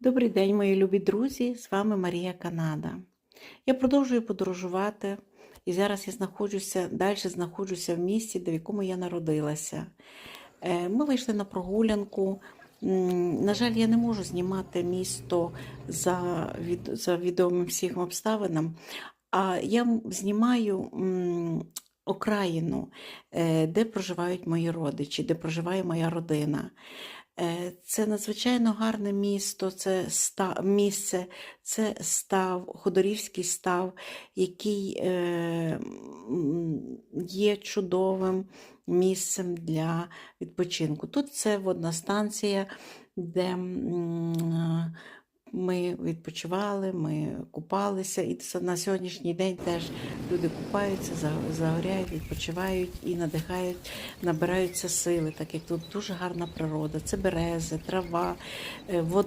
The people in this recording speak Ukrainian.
Добрий день, мої любі друзі! З вами Марія Канада. Я продовжую подорожувати, і зараз я знаходжуся, далі знаходжуся в місті, в якому я народилася. Е, Ми вийшли на прогулянку. На жаль, я не можу знімати місто за, від, за відомим всім обставинам, а я знімаю окраїну, е, де проживають мої родичі, де проживає моя родина. Це надзвичайно гарне місто, це став, місце, це став, Ходорівський став, який е, є чудовим місцем для відпочинку. Тут це водна станція, де ми відпочивали, ми купалися, і на сьогоднішній день теж люди купаються, за- загоряють, відпочивають і надихають, набираються сили, так як тут дуже гарна природа. Це берези, трава, е, вода.